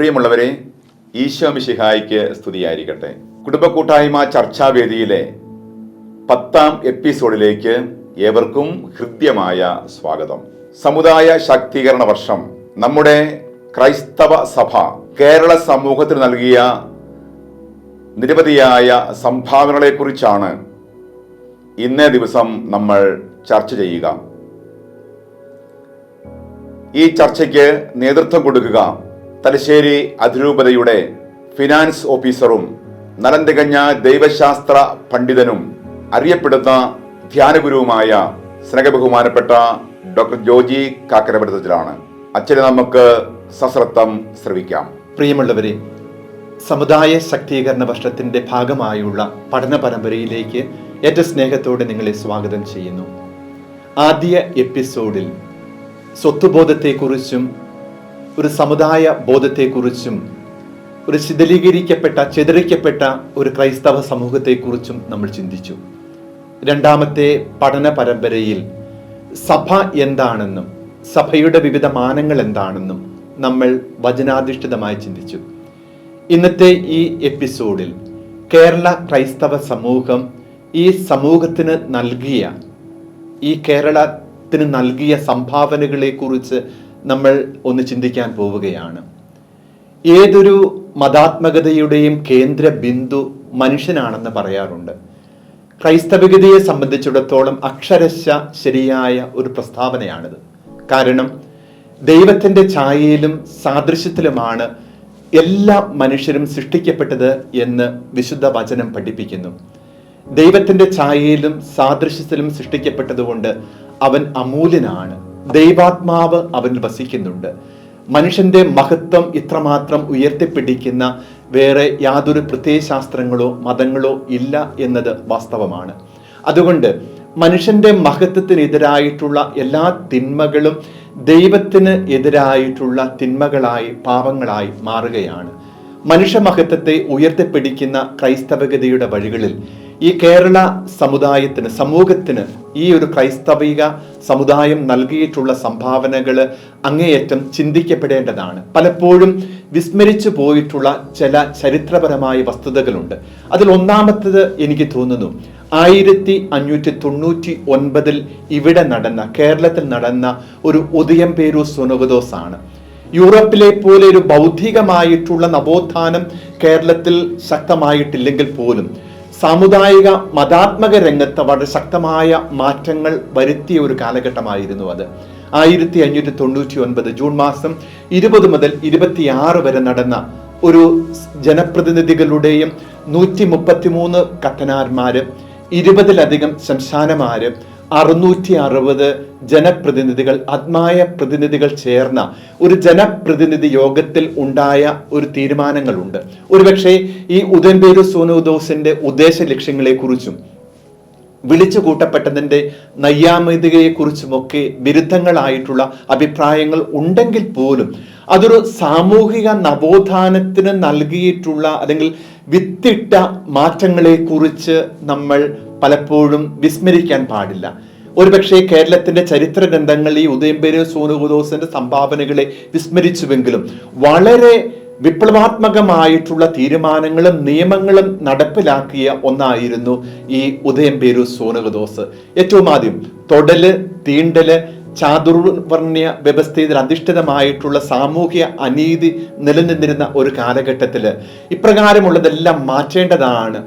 പ്രിയമുള്ളവരെ ഈശോ മിശിഹായിക്ക് സ്തുതിയായിരിക്കട്ടെ. കുടുംബ കൂട്ടായ്മ ചർച്ചാവേദിയിലെ പത്താം എപ്പിസോഡിലേക്ക് ഏവർക്കും ഹൃദ്യമായ സ്വാഗതം. സമുദായ ശാക്തീകരണ വർഷം നമ്മുടെ ക്രൈസ്തവ സഭ കേരള സമൂഹത്തിന് നൽകിയ നിരവധിയായ സംഭാവനകളെക്കുറിച്ചാണ് ഇന്നേ ദിവസം നമ്മൾ ചർച്ച ചെയ്യുക. ഈ ചർച്ചയ്ക്ക് നേതൃത്വം കൊടുക്കുക തലശ്ശേരി അതിരൂപതയുടെ ഫിനാൻസ് ഓഫീസറും നലന്തകഞ്ഞ ദൈവശാസ്ത്ര പണ്ഡിതനും അറിയപ്പെടുന്ന ധ്യാനഗുരുവുമായ സ്നേഹബഹുമാനപ്പെട്ട ഡോക്ടർ ജോജി കാക്കരപുരത്തിലാണ് അച്ഛനെ നമുക്ക് സശ്രദ്ധം ശ്രവിക്കാം. പ്രിയമുള്ളവരെ സമുദായ ശക്തീകരണ വർഷത്തിന്റെ ഭാഗമായുള്ള പഠന പരമ്പരയിലേക്ക് ഏറ്റവും സ്നേഹത്തോടെ നിങ്ങളെ സ്വാഗതം ചെയ്യുന്നു. ആദ്യ എപ്പിസോഡിൽ സ്വത്വബോധത്തെക്കുറിച്ചും ഒരു സമുദായ ബോധത്തെക്കുറിച്ചും ഒരു ശിഥിലീകരിക്കപ്പെട്ട ചിതറിക്കപ്പെട്ട ഒരു ക്രൈസ്തവ സമൂഹത്തെക്കുറിച്ചും നമ്മൾ ചിന്തിച്ചു. രണ്ടാമത്തെ പഠന പരമ്പരയിൽ സഭ എന്താണെന്നും സഭയുടെ വിവിധ മാനങ്ങൾ എന്താണെന്നും നമ്മൾ വചനാധിഷ്ഠിതമായി ചിന്തിച്ചു. ഇന്നത്തെ ഈ എപ്പിസോഡിൽ കേരള ക്രൈസ്തവ സമൂഹം ഈ സമൂഹത്തിന് നൽകിയ ഈ കേരളത്തിന് നൽകിയ സംഭാവനകളെക്കുറിച്ച് നമ്മൾ ഒന്ന് ചിന്തിക്കാൻ പോവുകയാണ്. ഏതൊരു മതാത്മകതയുടെയും കേന്ദ്ര ബിന്ദു മനുഷ്യനാണെന്ന് പറയാറുണ്ട്. ക്രൈസ്തവികതയെ സംബന്ധിച്ചിടത്തോളം അക്ഷരശ ശരിയായ ഒരു പ്രസ്താവനയാണിത്. കാരണം ദൈവത്തിന്റെ ഛായയിലും സാദൃശ്യത്തിലുമാണ് എല്ലാ മനുഷ്യരും സൃഷ്ടിക്കപ്പെട്ടത് എന്ന് വിശുദ്ധ വചനം പഠിപ്പിക്കുന്നു. ദൈവത്തിന്റെ ഛായയിലും സാദൃശ്യത്തിലും സൃഷ്ടിക്കപ്പെട്ടതുകൊണ്ട് അവൻ അമൂല്യനാണ്. ദൈവാത്മാവ് അവനിൽ വസിക്കുന്നുണ്ട്. മനുഷ്യന്റെ മഹത്വം ഇത്രമാത്രം ഉയർത്തിപ്പിടിക്കുന്ന വേറെ യാതൊരു പ്രത്യയശാസ്ത്രങ്ങളോ മതങ്ങളോ ഇല്ല എന്നത് വാസ്തവമാണ്. അതുകൊണ്ട് മനുഷ്യന്റെ മഹത്വത്തിനെതിരായിട്ടുള്ള എല്ലാ തിന്മകളും ദൈവത്തിന് എതിരായിട്ടുള്ള തിന്മകളായി പാപങ്ങളായി മാറുകയാണ്. മനുഷ്യമഹത്വത്തെ ഉയർത്തിപ്പിടിക്കുന്ന ക്രൈസ്തവഗതിയുടെ വഴികളിൽ ഈ കേരള സമുദായത്തിന് സമൂഹത്തിന് ഈ ഒരു ക്രൈസ്തവിക സമുദായം നൽകിയിട്ടുള്ള സംഭാവനകൾ അങ്ങേയറ്റം ചിന്തിക്കപ്പെടേണ്ടതാണ്. പലപ്പോഴും വിസ്മരിച്ചു പോയിട്ടുള്ള ചില ചരിത്രപരമായ വസ്തുതകളുണ്ട്. അതിൽ ഒന്നാമത്തത് എനിക്ക് തോന്നുന്നു ആയിരത്തി അഞ്ഞൂറ്റി തൊണ്ണൂറ്റി ഒൻപതിൽ ഇവിടെ നടന്ന കേരളത്തിൽ നടന്ന ഒരു ഉദയം പേരു സുനഗദോസ് ആണ് യൂറോപ്പിലെ പോലെ ഒരു ബൗദ്ധികമായിട്ടുള്ള നവോത്ഥാനം കേരളത്തിൽ ശക്തമായിട്ടില്ലെങ്കിൽ പോലും സാമുദായിക മതാത്മക രംഗത്ത് വളരെ ശക്തമായ മാറ്റങ്ങൾ വരുത്തിയ ഒരു കാലഘട്ടമായിരുന്നു അത്. ആയിരത്തി അഞ്ഞൂറ്റി തൊണ്ണൂറ്റി ഒൻപത് ജൂൺ മാസം ഇരുപത് മുതൽ ഇരുപത്തിയാറ് വരെ നടന്ന ഒരു ജനപ്രതിനിധികളുടെയും നൂറ്റി മുപ്പത്തിമൂന്ന് കത്തനാർമാര് ഇരുപതിലധികം ശംശാനമാര് അറുന്നൂറ്റി അറുപത് ജനപ്രതിനിധികൾ ആത്മായ പ്രതിനിധികൾ ചേർന്ന ഒരു ജനപ്രതിനിധി യോഗത്തിൽ ഉണ്ടായ ഒരു തീരുമാനങ്ങളുണ്ട്. ഒരുപക്ഷെ ഈ ഉദയംപേരു സോനുദോസിന്റെ ഉദ്ദേശ ലക്ഷ്യങ്ങളെക്കുറിച്ചും വിളിച്ചു കൂട്ടപ്പെട്ടതിന്റെ നയ്യാമിതികയെക്കുറിച്ചുമൊക്കെ വിരുദ്ധങ്ങളായിട്ടുള്ള അഭിപ്രായങ്ങൾ ഉണ്ടെങ്കിൽ പോലും അതൊരു സാമൂഹിക നവോത്ഥാനത്തിന് നൽകിയിട്ടുള്ള അല്ലെങ്കിൽ വിത്തിട്ട മാറ്റങ്ങളെക്കുറിച്ച് നമ്മൾ പലപ്പോഴും വിസ്മരിക്കാൻ പാടില്ല. ഒരുപക്ഷെ കേരളത്തിന്റെ ചരിത്ര ഗ്രന്ഥങ്ങൾ ഈ ഉദയംപേര് സോനുകുദോസിന്റെ സംഭാവനകളെ വിസ്മരിച്ചുവെങ്കിലും വളരെ വിപ്ലവാത്മകമായിട്ടുള്ള തീരുമാനങ്ങളും നിയമങ്ങളും നടപ്പിലാക്കിയ ഒന്നായിരുന്നു ഈ ഉദയംപേരു സോനുഹദോസ് ഏറ്റവും ആദ്യം തൊടൽ തീണ്ടൽ ചാതുർവർണ്യ വ്യവസ്ഥയിൽ അധിഷ്ഠിതമായിട്ടുള്ള സാമൂഹ്യ അനീതി നിലനിന്നിരുന്ന ഒരു കാലഘട്ടത്തിൽ ഇപ്രകാരമുള്ളതെല്ലാം മാറ്റേണ്ടതാണ്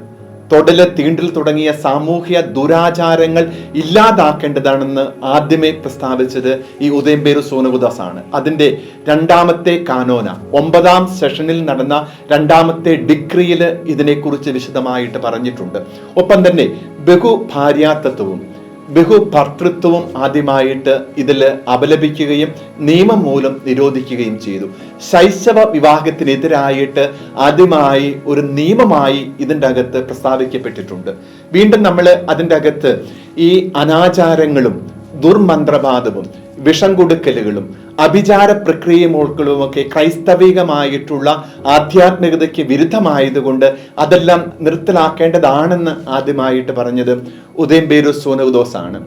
തൊടൽ തീണ്ടിൽ തുടങ്ങിയ സാമൂഹ്യ ദുരാചാരങ്ങൾ ഇല്ലാതാക്കേണ്ടതാണെന്ന് ആദ്യമേ പ്രസ്താവിച്ചത് ഈ ഉദയംപേരു സോനകുദാസ് ആണ് അതിന്റെ രണ്ടാമത്തെ കാനോന ഒമ്പതാം സെഷനിൽ നടന്ന രണ്ടാമത്തെ ഡിഗ്രിയിൽ ഇതിനെക്കുറിച്ച് വിശദമായിട്ട് പറഞ്ഞിട്ടുണ്ട്. ഒപ്പം തന്നെ ബഹുഭാര്യാത്തത്വവും ബഹുഭർത്തൃത്വവും ആദ്യമായിട്ട് ഇതിൽ അപലപിക്കുകയും നിയമം മൂലം നിരോധിക്കുകയും ചെയ്തു. ശൈശവ വിവാഹത്തിനെതിരായിട്ട് ആദ്യമായി ഒരു നിയമമായി ഇതിന്റെ അകത്ത് പ്രസ്താവിക്കപ്പെട്ടിട്ടുണ്ട്. വീണ്ടും നമ്മൾ അതിന്റെ അകത്ത് ഈ അനാചാരങ്ങളും ദുർമന്ത്രവാദവും വിഷം കൊടുക്കലുകളും അഭിചാര പ്രക്രിയ പ്രക്രിയമൊക്കെ ക്രൈസ്തവികമായിട്ടുള്ള ആധ്യാത്മികതയ്ക്ക് വിരുദ്ധമായതുകൊണ്ട് അതെല്ലാം നിർത്തലാക്കേണ്ടതാണെന്ന് ആദ്യമായിട്ട് പറഞ്ഞത് ഉദയംപേരു സോനകുദോസ് ആണ്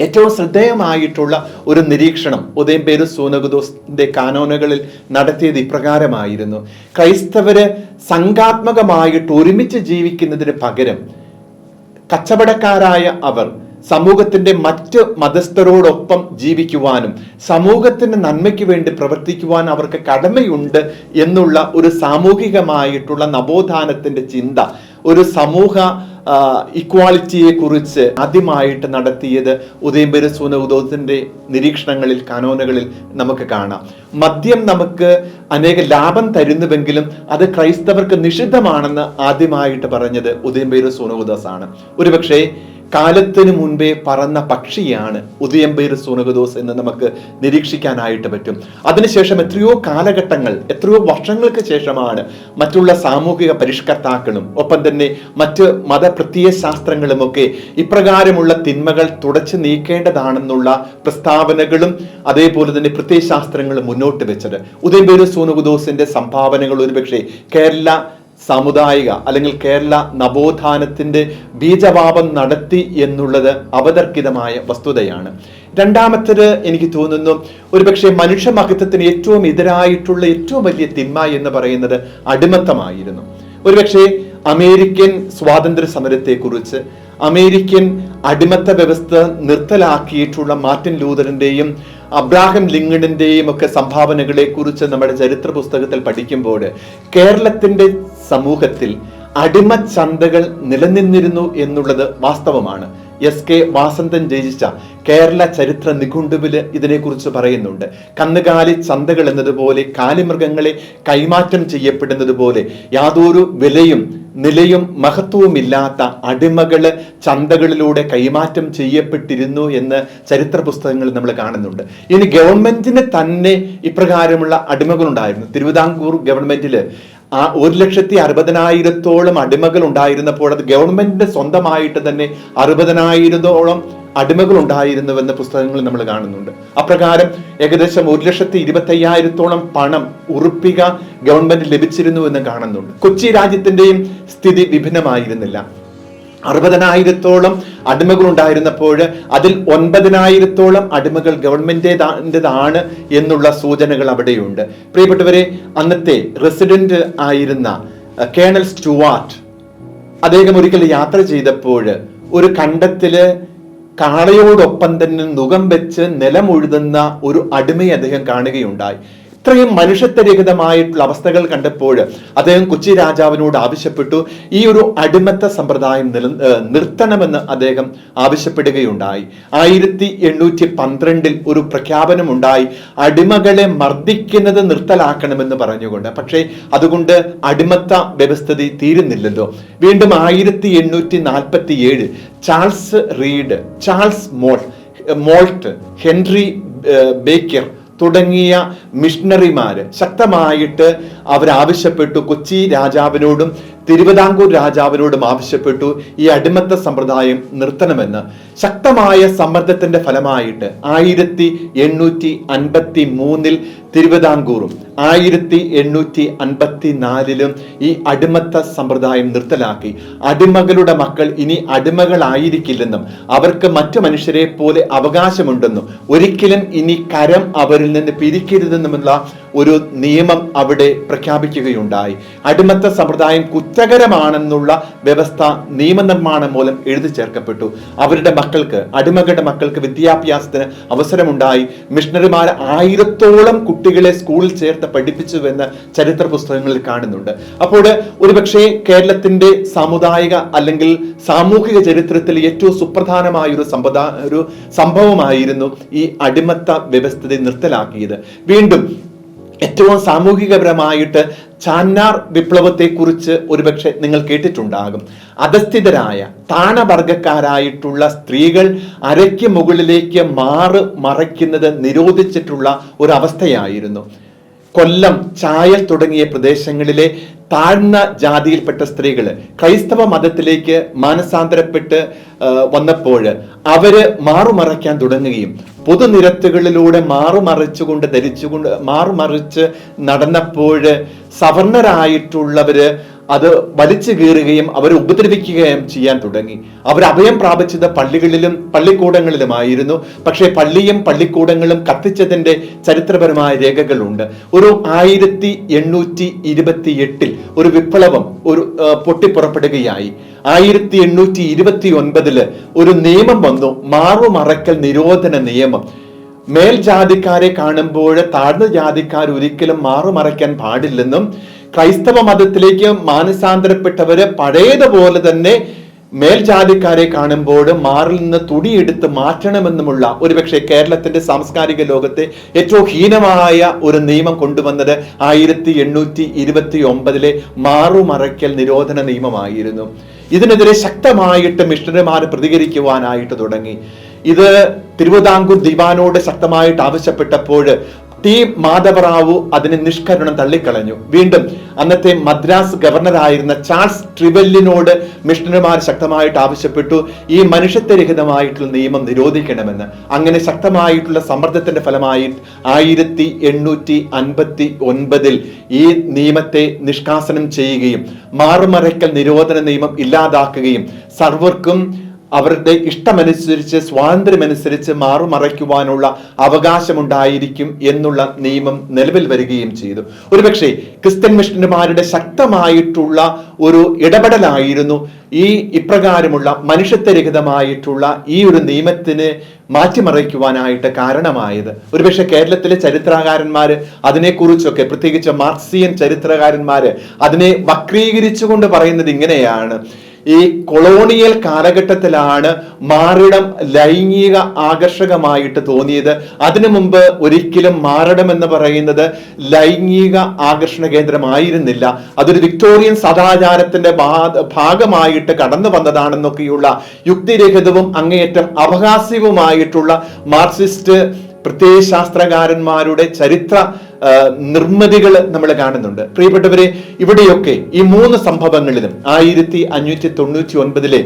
ഏറ്റവും ശ്രദ്ധേയമായിട്ടുള്ള ഒരു നിരീക്ഷണം ഉദയം പേരു സോനകുദോസിന്റെ കാനോനകളിൽ നടത്തിയത് ഇപ്രകാരമായിരുന്നു. ക്രൈസ്തവര് സംഘാത്മകമായിട്ട് ഒരുമിച്ച് ജീവിക്കുന്നതിന് പകരം കച്ചവടക്കാരായ അവർ സമൂഹത്തിന്റെ മറ്റ് മതസ്ഥരോടൊപ്പം ജീവിക്കുവാനും സമൂഹത്തിന്റെ നന്മയ്ക്ക് വേണ്ടി പ്രവർത്തിക്കുവാൻ അവർക്ക് കടമയുണ്ട് എന്നുള്ള ഒരു സാമൂഹികമായിട്ടുള്ള നവോത്ഥാനത്തിന്റെ ചിന്ത ഒരു സമൂഹ ഇക്വാളിറ്റിയെ കുറിച്ച് ആദ്യമായിട്ട് നടത്തിയത് ഉദയംപേര് ഉദോത്തിന്റെ നിരീക്ഷണങ്ങളിൽ കാനോനുകളിൽ നമുക്ക് കാണാം. മദ്യം നമുക്ക് അനേക ലാഭം തരുന്നുവെങ്കിലും അത് ക്രൈസ്തവർക്ക് നിഷിദ്ധമാണെന്ന് ആദ്യമായിട്ട് പറഞ്ഞത് ഉദയംപേര് സൂനഉദാസ് ആണ് ഒരുപക്ഷെ കാലത്തിനു മുൻപേ പറന്ന പക്ഷിയാണ് ഉദയംപേർ സോനകദോസ് എന്ന് നമുക്ക് നിരീക്ഷിക്കാനായിട്ട് പറ്റും. അതിനുശേഷം എത്രയോ കാലഘട്ടങ്ങൾ എത്രയോ വർഷങ്ങൾക്ക് ശേഷമാണ് മറ്റുള്ള സാമൂഹിക പരിഷ്കർത്താക്കളും ഒപ്പം തന്നെ മറ്റ് മതപ്രത്യയ ശാസ്ത്രങ്ങളുമൊക്കെ ഇപ്രകാരമുള്ള തിന്മകൾ തുടച്ചു നീക്കേണ്ടതാണെന്നുള്ള പ്രസ്താവനകളും അതേപോലെ തന്നെ പ്രത്യയശാസ്ത്രങ്ങളും മുന്നോട്ട് വെച്ചത്. ഉദയംപേർ സൂനകുദോസിന്റെ സംഭാവനകൾ ഒരുപക്ഷെ കേരള സാമുദായിക അല്ലെങ്കിൽ കേരള നവോത്ഥാനത്തിന്റെ ബീജപാപം നടത്തി എന്നുള്ളത് അവതർക്കിതമായ വസ്തുതയാണ്. രണ്ടാമത്തേത് എനിക്ക് തോന്നുന്നു ഒരുപക്ഷെ മനുഷ്യമഹത്വത്തിന് ഏറ്റവും എതിരായിട്ടുള്ള ഏറ്റവും വലിയ തിന്മ എന്ന് പറയുന്നത് അടിമത്തമായിരുന്നു. ഒരുപക്ഷെ അമേരിക്കൻ സ്വാതന്ത്ര്യ സമരത്തെക്കുറിച്ച് അമേരിക്കൻ അടിമത്ത വ്യവസ്ഥ നിർത്തലാക്കിയിട്ടുള്ള മാർട്ടിൻ ലൂതറിന്റെയും അബ്രാഹിം ലിങ്കണിന്റെയും ഒക്കെ സംഭാവനകളെ കുറിച്ച് നമ്മുടെ ചരിത്ര പുസ്തകത്തിൽ പഠിക്കുമ്പോൾ കേരളത്തിന്റെ സമൂഹത്തിൽ അടിമ ചന്തകൾ നിലനിന്നിരുന്നു എന്നുള്ളത് വാസ്തവമാണ്. എസ് കെ വാസന്തൻ രചിച്ച കേരള ചരിത്ര നിഘണ്ടുവിൽ ഇതിനെക്കുറിച്ച് പറയുന്നുണ്ട്. കന്നുകാലി ചന്തകൾ എന്നതുപോലെ കാലിമൃഗങ്ങളെ കൈമാറ്റം ചെയ്യപ്പെടുന്നത് പോലെ യാതൊരു വിലയും നിലയും മഹത്വവുമില്ലാത്ത അടിമകൾ ചന്തകളിലൂടെ കൈമാറ്റം ചെയ്യപ്പെട്ടിരുന്നു എന്ന് ചരിത്ര പുസ്തകങ്ങൾ നമ്മൾ കാണുന്നുണ്ട്. ഇനി ഗവൺമെന്റിന് തന്നെ ഇപ്രകാരമുള്ള അടിമകളുണ്ടായിരുന്നു. തിരുവിതാംകൂർ ഗവൺമെന്റിൽ ആ ഒരു ലക്ഷത്തി അറുപതിനായിരത്തോളം അടിമകൾ ഉണ്ടായിരുന്നപ്പോൾ അത് ഗവൺമെന്റിന്റെ സ്വന്തമായിട്ട് തന്നെ അറുപതിനായിരത്തോളം അടിമകൾ ഉണ്ടായിരുന്നുവെന്ന പുസ്തകങ്ങൾ നമ്മൾ കാണുന്നുണ്ട്. അപ്രകാരം ഏകദേശം ഒരു ലക്ഷത്തി ഇരുപത്തി അയ്യായിരത്തോളം പണം ഉറുപ്പിക ഗവൺമെന്റ് ലഭിച്ചിരുന്നു എന്ന് കാണുന്നുണ്ട്. കൊച്ചി രാജ്യത്തിന്റെയും സ്ഥിതി വിഭിന്നമായിരുന്നില്ല. അറുപതിനായിരത്തോളം അടിമകൾ ഉണ്ടായിരുന്നപ്പോൾ അതിൽ ഒൻപതിനായിരത്തോളം അടിമകൾ ഗവൺമെന്റേതാണ് എന്നുള്ള സൂചനകൾ അവിടെയുണ്ട്. പ്രിയപ്പെട്ടവരെ അന്നത്തെ റെസിഡന്റ് ആയിരുന്ന കേണൽ സ്റ്റുവാർട്ട് അദ്ദേഹം ഒരിക്കൽ യാത്ര ചെയ്തപ്പോൾ ഒരു കണ്ടത്തിൽ കാളയോടൊപ്പം തന്നെ നുകം വെച്ച് നിലമുഴുതുന്ന ഒരു അടിമയെ അദ്ദേഹം കാണുകയുണ്ടായി. ഇത്രയും മനുഷ്യത്വരഹിതമായിട്ടുള്ള അവസ്ഥകൾ കണ്ടപ്പോൾ അദ്ദേഹം കൊച്ചി രാജാവിനോട് ആവശ്യപ്പെട്ടു. ഈ ഒരു അടിമത്ത സമ്പ്രദായം നില നിർത്തണമെന്ന് അദ്ദേഹം ആവശ്യപ്പെടുകയുണ്ടായി. ആയിരത്തി എണ്ണൂറ്റി പന്ത്രണ്ടിൽ ഒരു പ്രഖ്യാപനമുണ്ടായി. അടിമകളെ മർദ്ദിക്കുന്നത് നിർത്തലാക്കണമെന്ന് പറഞ്ഞുകൊണ്ട്. പക്ഷേ അതുകൊണ്ട് അടിമത്ത വ്യവസ്ഥിതി തീരുന്നില്ലല്ലോ. വീണ്ടും ആയിരത്തി എണ്ണൂറ്റി നാൽപ്പത്തി ഏഴ് ചാൾസ് റീഡ് ചാൾസ് മോൾ മോൾട്ട് ഹെൻറി ബേക്കർ തുടങ്ങിയ മിഷണറിമാർ ശക്തമായിട്ട് അവരാവശ്യപ്പെട്ടു. കൊച്ചി രാജാവിനോടും തിരുവിതാംകൂർ രാജാവിനോടും ആവശ്യപ്പെട്ടു ഈ അടിമത്ത സമ്പ്രദായം നിർത്തണമെന്ന്. ശക്തമായ സമ്മർദ്ദത്തിന്റെ ഫലമായിട്ട് ആയിരത്തി എണ്ണൂറ്റി അൻപത്തി മൂന്നിൽ തിരുവിതാംകൂറും ആയിരത്തി എണ്ണൂറ്റി അൻപത്തി നാലിലും ഈ അടിമത്ത സമ്പ്രദായം നിർത്തലാക്കി. അടിമകളുടെ മക്കൾ ഇനി അടിമകളായിരിക്കില്ലെന്നും അവർക്ക് മറ്റു മനുഷ്യരെ പോലെ അവകാശമുണ്ടെന്നും ഒരിക്കലും ഇനി കരം അവരിൽ നിന്ന് പിരിക്കരുതെന്നുമുള്ള ഒരു നിയമം അവിടെ പ്രഖ്യാപിക്കുകയുണ്ടായി. അടിമത്ത സമ്പ്രദായം കുറ്റകരമാണെന്നുള്ള വ്യവസ്ഥ നിയമനിർമ്മാണം മൂലം എഴുതി ചേർക്കപ്പെട്ടു. അവരുടെ മക്കൾക്ക് അടിമകളുടെ മക്കൾക്ക് വിദ്യാഭ്യാസത്തിന് അവസരമുണ്ടായി. മിഷണറിമാർ ആയിരത്തോളം കുട്ടികളെ സ്കൂളിൽ ചേർത്ത് പഠിപ്പിച്ചു എന്ന് ചരിത്ര പുസ്തകങ്ങളിൽ കാണുന്നുണ്ട്. അപ്പോൾ ഒരുപക്ഷെ കേരളത്തിന്റെ സാമുദായിക അല്ലെങ്കിൽ സാമൂഹിക ചരിത്രത്തിൽ ഏറ്റവും സുപ്രധാനമായ ഒരു സമ്പദാ ഒരു സംഭവമായിരുന്നു ഈ അടിമത്ത വ്യവസ്ഥിതി നിർത്തലാക്കിയത്. വീണ്ടും ഏറ്റവും സാമൂഹികപരമായിട്ട് ചാന്നാർ വിപ്ലവത്തെക്കുറിച്ച് ഒരുപക്ഷെ നിങ്ങൾ കേട്ടിട്ടുണ്ടാകും. അധസ്ഥിതരായ താണവർഗക്കാരായിട്ടുള്ള സ്ത്രീകൾ അരയ്ക്ക് മുകളിലേക്ക് മാറ് മറയ്ക്കുന്നത് നിരോധിച്ചിട്ടുള്ള ഒരവസ്ഥയായിരുന്നു. കൊല്ലം ചായൽ തുടങ്ങിയ പ്രദേശങ്ങളിലെ താഴ്ന്ന ജാതിയിൽപ്പെട്ട സ്ത്രീകൾ ക്രൈസ്തവ മതത്തിലേക്ക് മാനസാന്തരപ്പെട്ട് വന്നപ്പോൾ അവർ മാറുമറയ്ക്കാൻ തുടങ്ങുകയും പൊതുനിരത്തുകളിലൂടെ മാറുമറിച്ചുകൊണ്ട് ധരിച്ചുകൊണ്ട് മാറുമറിച്ച് നടന്നപ്പോൾ സവർണരായിട്ടുള്ളവര് അത് വലിച്ചു കീറുകയും അവരെ ഉപദ്രവിക്കുകയും ചെയ്യാൻ തുടങ്ങി. അവർ അഭയം പ്രാപിച്ചത് പള്ളികളിലും പള്ളിക്കൂടങ്ങളിലുമായിരുന്നു. പക്ഷേ പള്ളിയും പള്ളിക്കൂടങ്ങളും കത്തിച്ചതിന്റെ ചരിത്രപരമായ രേഖകളുണ്ട്. ഒരു ആയിരത്തി എണ്ണൂറ്റി ഇരുപത്തി എട്ടിൽ ഒരു വിപ്ലവം ഒരു പൊട്ടിപ്പുറപ്പെടുകയായി. ആയിരത്തി എണ്ണൂറ്റി ഇരുപത്തി ഒൻപതിൽ ഒരു നിയമം വന്നു മാറുമറക്കൽ നിരോധന നിയമം. മേൽജാതിക്കാരെ കാണുമ്പോൾ താഴ്ന്ന ജാതിക്കാർ ഒരിക്കലും മാറുമറയ്ക്കാൻ പാടില്ലെന്നും ക്രൈസ്തവ മതത്തിലേക്ക് മാനസാന്തരപ്പെട്ടവര് പഴയതുപോലെ തന്നെ മേൽജാതിക്കാരെ കാണുമ്പോൾ മാറിൽ നിന്ന് തുടിയെടുത്ത് മാറ്റണമെന്നുമുള്ള ഒരുപക്ഷെ കേരളത്തിന്റെ സാംസ്കാരിക ലോകത്തെ ഏറ്റവും ഹീനമായ ഒരു നിയമം കൊണ്ടുവന്നത് ആയിരത്തി എണ്ണൂറ്റി ഇരുപത്തി ഒമ്പതിലെ മാറുമറയ്ക്കൽ നിരോധന നിയമമായിരുന്നു. ഇതിനെതിരെ ശക്തമായിട്ട് മിഷണറിമാർ പ്രതികരിക്കുവാനായിട്ട് തുടങ്ങി. ഇത് തിരുവിതാംകൂർ ദിവാനോട് ശക്തമായിട്ട് ആവശ്യപ്പെട്ടപ്പോൾ ടി മാധവറാവു അതിന് നിഷ്കരണം തള്ളിക്കളഞ്ഞു. വീണ്ടും അന്നത്തെ മദ്രാസ് ഗവർണറായിരുന്ന ചാൾസ് ട്രിവെല്ലിനോട് മിഷണറിമാർ ശക്തമായിട്ട് ആവശ്യപ്പെട്ടു ഈ മനുഷ്യത്വരഹിതമായിട്ടുള്ള നിയമം നിരോധിക്കണമെന്ന്. അങ്ങനെ ശക്തമായിട്ടുള്ള സമ്മർദ്ദത്തിന്റെ ഫലമായി ആയിരത്തി എണ്ണൂറ്റി അൻപത്തി ഒൻപതിൽ ഈ നിയമത്തെ നിഷ്കാസനം ചെയ്യുകയും മാറുമറയ്ക്കൽ നിരോധന നിയമം ഇല്ലാതാക്കുകയും സർവർക്കും അവരുടെ ഇഷ്ടമനുസരിച്ച് സ്വാതന്ത്ര്യമനുസരിച്ച് മാറുമറയ്ക്കുവാനുള്ള അവകാശമുണ്ടായിരിക്കും എന്നുള്ള നിയമം നിലവിൽ വരികയും ചെയ്തു. ഒരുപക്ഷെ ക്രിസ്ത്യൻ മിഷണറിമാരുടെ ശക്തമായിട്ടുള്ള ഒരു ഇടപെടലായിരുന്നു ഈ ഇപ്രകാരമുള്ള മനുഷ്യത്വരഹിതമായിട്ടുള്ള ഈ ഒരു നിയമത്തിന് മാറ്റിമറയ്ക്കുവാനായിട്ട് കാരണമായത്. ഒരുപക്ഷെ കേരളത്തിലെ ചരിത്രകാരന്മാര് അതിനെക്കുറിച്ചൊക്കെ പ്രത്യേകിച്ച് മാർക്സിയൻ ചരിത്രകാരന്മാര് അതിനെ വക്രീകരിച്ചുകൊണ്ട് പറയുന്നത് ഇങ്ങനെയാണ്. ഈ കൊളോണിയൽ കാലഘട്ടത്തിലാണ് മാറിടം ലൈംഗിക ആകർഷകമായിട്ട് തോന്നിയത്. അതിനു മുമ്പ് ഒരിക്കലും മാറിടം എന്ന് പറയുന്നത് ലൈംഗിക ആകർഷണ കേന്ദ്രമായിരുന്നില്ല. അതൊരു വിക്ടോറിയൻ സദാചാരത്തിന്റെ ഭാഗമായിട്ട് കടന്നു വന്നതാണെന്നൊക്കെയുള്ള യുക്തിരഹിതവും അങ്ങേയറ്റം അപഹാസ്യവുമായിട്ടുള്ള മാർക്സിസ്റ്റ് പ്രത്യയശാസ്ത്രകാരന്മാരുടെ ചരിത്ര നിർമ്മിതികൾ നമ്മൾ കാണുന്നുണ്ട്. പ്രിയപ്പെട്ടവരെ ഇവിടെയൊക്കെ ഈ മൂന്ന് സംഭവങ്ങളിലും ആയിരത്തി അഞ്ഞൂറ്റി തൊണ്ണൂറ്റി ഒൻപതിലെ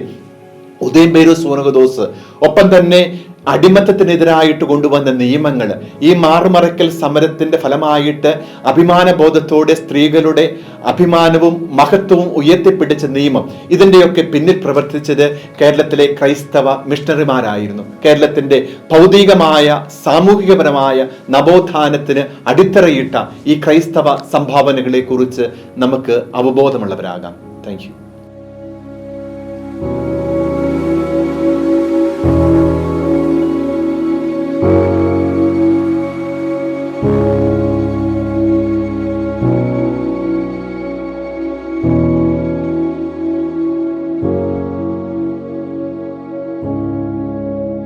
ഉദയംപേരു സൂനകദോസ് ഒപ്പം തന്നെ അടിമത്തത്തിനെതിരായിട്ട് കൊണ്ടുവന്ന നിയമങ്ങൾ ഈ മാറുമറയ്ക്കൽ സമരത്തിന്റെ ഫലമായിട്ട് അഭിമാനബോധത്തോടെ സ്ത്രീകളുടെ അഭിമാനവും മഹത്വവും ഉയർത്തിപ്പിടിച്ച നിയമം. ഇതിന്റെയൊക്കെ പിന്നിൽ പ്രവർത്തിച്ചത് കേരളത്തിലെ ക്രൈസ്തവ മിഷണറിമാരായിരുന്നു. കേരളത്തിന്റെ ഭൗതികമായ സാമൂഹികപരമായ നവോത്ഥാനത്തിന് അടിത്തറയിട്ട ഈ ക്രൈസ്തവ സംഭാവനകളെ കുറിച്ച് നമുക്ക് അവബോധമുള്ളവരാകാം. താങ്ക്